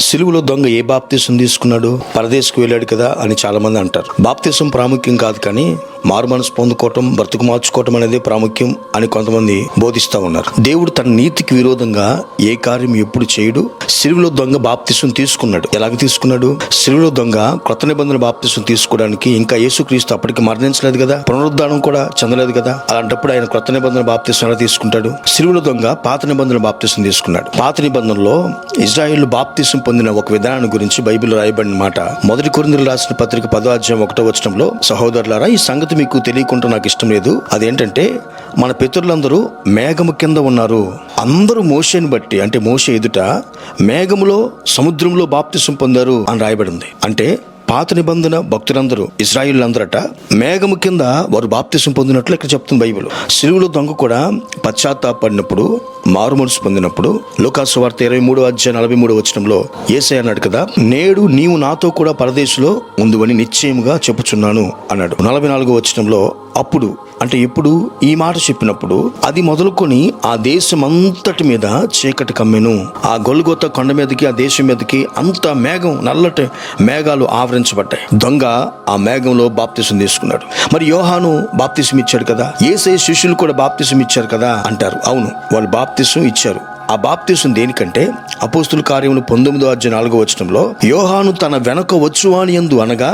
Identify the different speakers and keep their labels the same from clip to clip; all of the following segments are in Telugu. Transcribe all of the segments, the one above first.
Speaker 1: సిలువులో దొంగ ఏ బాప్తీసం తీసుకున్నాడు? పరదేశకు వెళ్ళాడు కదా అని చాలా మంది అంటారు. బాప్తీసం ప్రాముఖ్యం కాదు కానీ మారు మనసు పొందుకోవటం బ్రతుకు మార్చుకోవటం అనేది ప్రాముఖ్యం అని కొంతమంది బోధిస్తా ఉన్నారు. దేవుడు తన నీతికి విరోధంగా ఏ కార్యం ఎప్పుడు చేయడు. సిలువులో దొంగ బాప్తిసం తీసుకున్నాడు. ఎలాగ తీసుకున్నాడు? సిలువులో దొంగ క్రొత్త నిబంధన బాప్తీసం తీసుకోవడానికి ఇంకా యేసుక్రీస్తు అప్పటికి మరణించలేదు కదా? పునరుద్ధానం కూడా చెందలేదు కదా? అలాంటప్పుడు ఆయన క్రొత్త నిబంధన బాప్తిసం ఎలా తీసుకుంటాడు? సిలువులో దొంగ పాత నిబంధన బాప్తీసం తీసుకున్నాడు. పాత నిబంధనలో ఇజ్రాయిల్ బాప్తీసం పొందిన ఒక విధానాన్ని గురించి బైబిల్ రాయబడిన మాట. మొదటి కొరిందులు రాసిన పత్రిక పదో అధ్యాయం ఒకటో వచనంలో సహోదరులారా ఈ సంగతి మీకు తెలియకుండా నాకు ఇష్టం లేదు. అదేంటంటే మన పితరులందరూ మేఘము కింద ఉన్నారు. అందరూ మోషేని బట్టి అంటే మోషే ఎదుట మేఘములో సముద్రంలో బాప్తిసం పొందారు అని రాయబడింది. అంటే పాత నిబంధన భక్తులందరూ ఇజ్రాయిల్ మేఘము కింద వారు బాప్తిసం పొందినట్లు ఇక్కడ చెప్తుంది బైబిల్. సిలువులో దొంగ కూడా పశ్చాత్తాపడినప్పుడు మారుమనసు పొందినప్పుడు లోకాసు వార్త ఇరవై మూడు అధ్యాయ నలభై మూడు వచ్చినంలో ఏసై అన్నాడు కదా నేడు నీవు నాతో కూడా పరదేశంలో ఉందివని నిశ్చయముగా చెప్పుచున్నాను అన్నాడు. నలభై నాలుగో వచ్చినంలో అప్పుడు అంటే ఎప్పుడు ఈ మాట చెప్పినప్పుడు అది మొదలుకొని ఆ దేశం అంతటి మీద చీకటి కమ్మెను. ఆ గొల్గొత్త కొండ మీదకి ఆ దేశం మీదకి అంత మేఘం నల్లటి మేఘాలు ఆవరించబడ్డాయి. దొంగ ఆ మేఘంలో బాప్తిసం తీసుకున్నాడు. మరి యోహాను బాప్తిసం ఇచ్చాడు కదా? ఏసై శిష్యులు కూడా బాప్తిసం ఇచ్చారు కదా? అంటారు. అవును వాళ్ళు బాప్తిసం ఇచ్చారు. ఆ బాప్తీసం దేనికంటే అపోస్తుల కార్యములు పంతొమ్మిదో అధ్యాయ నాలుగో వచనంలో యోహాను తన వెనక వచ్చువాని ఎందు అనగా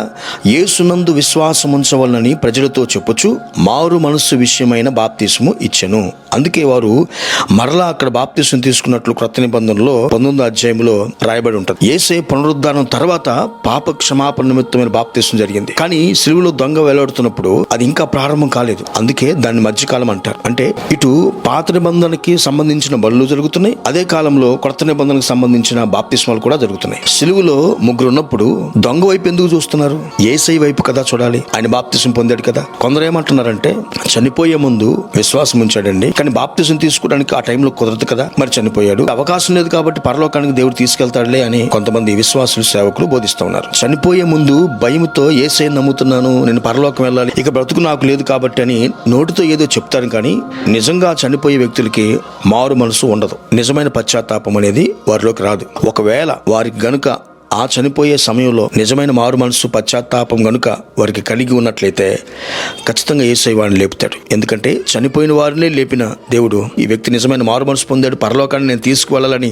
Speaker 1: యేసునందు విశ్వాసం ఉంచవలనని ప్రజలతో చెప్పొచ్చు మారు మనస్సు విషయమైన బాప్తీసము ఇచ్చెను. అందుకే వారు మరలా అక్కడ బాప్తీసం తీసుకున్నట్లు క్రొత్త నిబంధనలో పంతొమ్మిదో అధ్యాయంలో రాయబడి ఉంటుంది. ఏసే పునరుద్ధానం తర్వాత పాప క్షమాపణ నిమిత్తమైన బాప్తీసం జరిగింది. కానీ శిలువులో దొంగ వెలాడుతున్నప్పుడు అది ఇంకా ప్రారంభం కాలేదు. అందుకే దాన్ని మధ్యకాలం అంటారు. అంటే ఇటు పాత నిబంధనకి సంబంధించిన బళ్ళు జరుగుతున్నాయి అదే కాలంలో కొత్త నిబంధనకు సంబంధించిన బాప్తిస్మాలు కూడా జరుగుతున్నాయి. సిలువులో ముగ్గురు ఉన్నప్పుడు దొంగ వైపు ఎందుకు చూస్తున్నారు? ఏసై వైపు కదా చూడాలి. ఆయన బాప్తిసం పొందాడు కదా. కొందరు ఏమంటున్నారంటే చనిపోయే ముందు విశ్వాసం ఉంచాడండి. కానీ బాప్తిసం తీసుకోవడానికి ఆ టైంలో కుదరదు కదా. మరి చనిపోయాడు. అవకాశం లేదు కాబట్టి పరలోకానికి దేవుడు తీసుకెళ్తాడులే అని కొంతమంది విశ్వాసులు సేవకులు బోధిస్తూ ఉన్నారు. చనిపోయే ముందు భయముతో ఏసై నమ్ముతున్నాను నేను పరలోకం వెళ్ళాలి. ఇక బ్రతుకు నాకు లేదు కాబట్టి అని నోటితో ఏదో చెప్తాను కానీ నిజంగా చనిపోయే వ్యక్తులకి మారు మనసు ఉండదు. నిజమైన పశ్చాత్తాపం అనేది వారిలోకి రాదు. ఒకవేళ వారికి గనుక ఆ చనిపోయే సమయంలో నిజమైన మారు మనసు పశ్చాత్తాపం గనుక వారికి కలిగి ఉన్నట్లయితే ఖచ్చితంగా ఏసై వాడిని లేపుతాడు. ఎందుకంటే చనిపోయిన వారినే లేపిన దేవుడు ఈ వ్యక్తి నిజమైన మారు మనసు పొందాడు. పరలోకాన్ని నేను తీసుకువెళ్ళాలని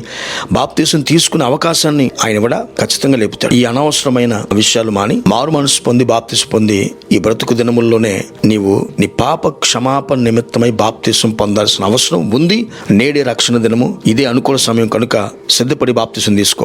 Speaker 1: బాప్తీసం తీసుకునే అవకాశాన్ని ఆయన కూడా ఖచ్చితంగా లేపుతాడు. ఈ అనవసరమైన విషయాలు మాని మారు మనసు పొంది బాప్తీసం పొంది ఈ బ్రతుకు దినముల్లోనే నీవు నీ పాప క్షమాపణ నిమిత్తమై బాప్తీసం పొందాల్సిన అవసరం ఉంది. నేడే రక్షణ దినము. ఇదే అనుకూల సమయం కనుక సిద్ధపడి బాప్తీసం తీసుకో.